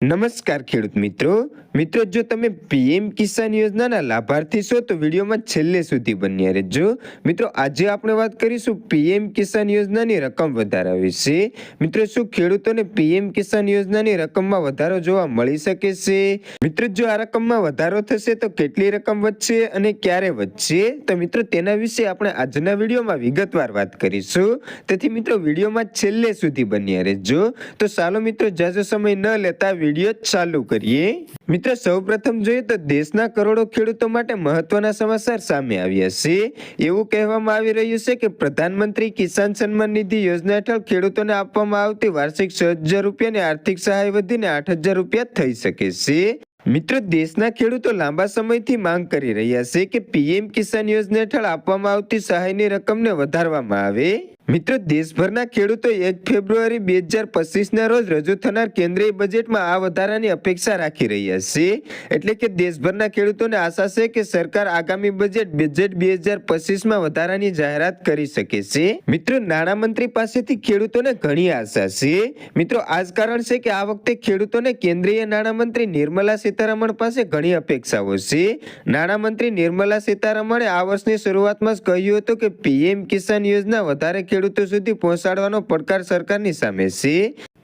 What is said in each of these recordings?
નમસ્કાર ખેડૂત મિત્રો. મિત્રો, જો તમે પીએમ કિસાન યોજનાના લાભાર્થી છો, તો વિડીયોમાં છેલ્લે સુધી બન્યા રહેજો. મિત્રો, આજે આપણે વાત કરીશું પીએમ કિસાન યોજનાની રકમ વધારા વિશે. મિત્રો, શું ખેડૂતોને પીએમ કિસાન યોજનાની રકમમાં વધારો જોવા મળી શકે છે? મિત્રો, જો આ રકમમાં વધારો થશે, તો કેટલી રકમ વધશે અને ક્યારે વધશે? તો મિત્રો, તેના વિશે આપણે આજના વિડીયોમાં વિગતવાર વાત કરીશું. તેથી મિત્રો, વિડીયોમાં છેલ્લે સુધી બન્યા રહેજો. તો ચાલો મિત્રો જાજો સમય ન લેતા વીડિયો ચાલુ કરીએ. મિત્રો, સૌપ્રથમ જોઈએ તો દેશના કરોડો ખેડૂતો માટે મહત્વના સમાચાર સામે આવ્યા છે. એવું કહેવામાં આવી રહ્યું છે કે પ્રધાનમંત્રી કિસાન સન્માન નિધિ યોજના હેઠળ ખેડૂતોને આપવામાં આવતી વાર્ષિક છ હજાર રૂપિયાની આર્થિક સહાય વધીને આઠ હજાર રૂપિયા થઈ શકે છે. મિત્રો, દેશના ખેડૂતો લાંબા સમયથી માંગ કરી રહ્યા છે કે પીએમ કિસાન યોજના હેઠળ આપવામાં આવતી સહાયની રકમને વધારવામાં આવે. મિત્રો, દેશભરના ખેડૂતો એક ફેબ્રુઆરી બે હજાર પચીસના રોજ રજૂ થનાર કેન્દ્રીય બજેટમાં આ વધારાની અપેક્ષા રાખી રહ્યા છે. એટલે કે દેશભરના ખેડૂતોને આશા છે કે સરકાર આગામી બજેટ બજેટ બે હજાર પચીસમાં વધારાની જાહેરાત કરી શકે છે. મિત્રો, નાણામંત્રી પાસેથી ખેડૂતોને ઘણી આશા છે. મિત્રો, આ જ કારણ છે કે આ વખતે ખેડૂતોને કેન્દ્રીય નાણામંત્રી નિર્મલા સીતારમણ પાસે ઘણી અપેક્ષાઓ છે. નાણામંત્રી નિર્મલા સીતારમણે આ વર્ષની શરૂઆતમાં જ કહ્યું હતું કે પીએમ કિસાન યોજના વધારે ખેડૂતો સુધી પહોંચાડવાનો પડકાર સરકારની સામે છે.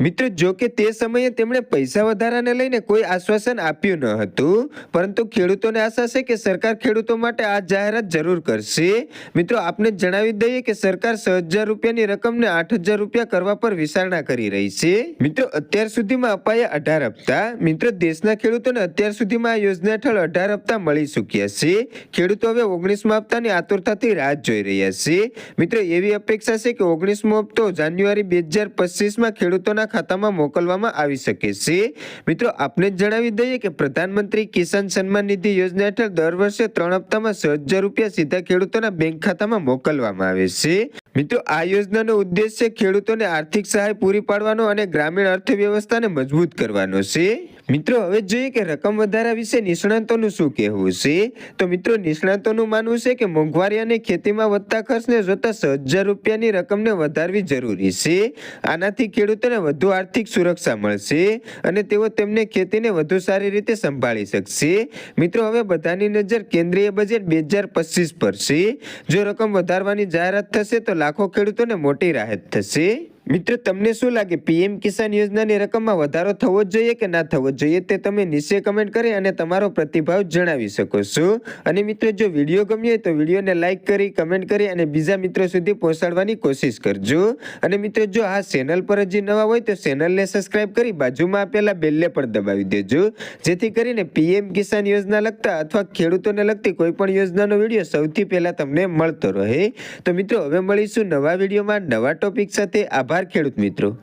મિત્રો, જો કે તે સમયે તેમણે પૈસા વધારાને લઈને કોઈ આશ્વાસન આપ્યું ન હતું, પરંતુ ખેડૂતોને આશા છે કે સરકાર ખેડૂતો માટે આ જાહેરાત જરૂર કરશે. મિત્રો, આપને જણાવી દઈએ કે સરકાર છ હજાર રૂપિયાની રકમને આઠ હજાર રૂપિયા કરવા પર વિચારણા કરી રહી છે. મિત્રો, અત્યાર સુધીમાં અપાયા અઢાર હપ્તા. મિત્રો, દેશના ખેડૂતોને અત્યાર સુધીમાં આ યોજના હેઠળ અઢાર હપ્તા મળી ચૂક્યા છે. ખેડૂતો હવે ઓગણીસમા હપ્તાની આતુરતાથી રાહ જોઈ રહ્યા છે. મિત્રો, એવી અપેક્ષા છે કે ઓગણીસમો હપ્તો જાન્યુઆરી બે હજાર પચીસમાં ખેડૂતોના ખાતામાં મોકલવામાં આવી શકે છે. મિત્રો, આપને જણાવી દઈએ કે પ્રધાનમંત્રી કિસાન સન્માન નિધિ યોજના હેઠળ દર વર્ષે ત્રણ હપ્તામાં હજાર રૂપિયા સીધા ખેડૂતોના બેંક ખાતામાં મોકલવામાં આવે છે. મિત્રો, આ યોજનાનો ઉદ્દેશ્ય ખેડૂતોને આર્થિક સહાય પૂરી પાડવાનો અને ગ્રામીણ અર્થવ્યવસ્થાને મજબૂત કરવાનો છે. મિત્રો, હવે જોઈએ કે રકમ વધારા વિશે નિષ્ણાંતોનું શું કહેવું છે? તો મિત્રો, નિષ્ણાંતોનું માનવું છે કે મોંઘવારી અને ખેતીમાં વધતા ખર્ચને જોતા હજાર રૂપિયાની રકમને વધારવી જરૂરી છે. આનાથી ખેડૂતોને વધુ આર્થિક સુરક્ષા મળશે અને તેઓ તેમને ખેતીને વધુ સારી રીતે સંભાળી શકશે. મિત્રો, હવે બધાની નજર કેન્દ્રીય બજેટ બે હજાર પચીસ પર છે. જો રકમ વધારવાની જાહેરાત થશે તો લાખો ખેડૂતોને મોટી રાહત થશે. મિત્રો, તમને શું લાગે? પીએમ કિસાન યોજનાની રકમમાં વધારો થવો જ જોઈએ કે ના થવો જોઈએ તે તમે નીચે કમેન્ટ કરી અને તમારો પ્રતિભાવ જણાવી શકો છો. અને મિત્રો, જો વીડિયો ગમ્યો હોય તો વિડીયોને લાઇક કરી કમેન્ટ કરી અને બીજા મિત્રો સુધી પહોંચાડવાની કોશિશ કરજો. અને મિત્રો, જો આ ચેનલ પર હજી નવા હોય તો ચેનલને સબસ્ક્રાઇબ કરી બાજુમાં આપેલા બેલને પણ દબાવી દેજો. જેથી કરીને પીએમ કિસાન યોજના લગતા અથવા ખેડૂતોને લગતી કોઈ પણ યોજનાનો વીડિયો સૌથી પહેલાં તમને મળતો રહે. તો મિત્રો, હવે મળીશું નવા વિડીયોમાં નવા ટોપિક સાથે. આભાર ખેડૂત મિત્રો.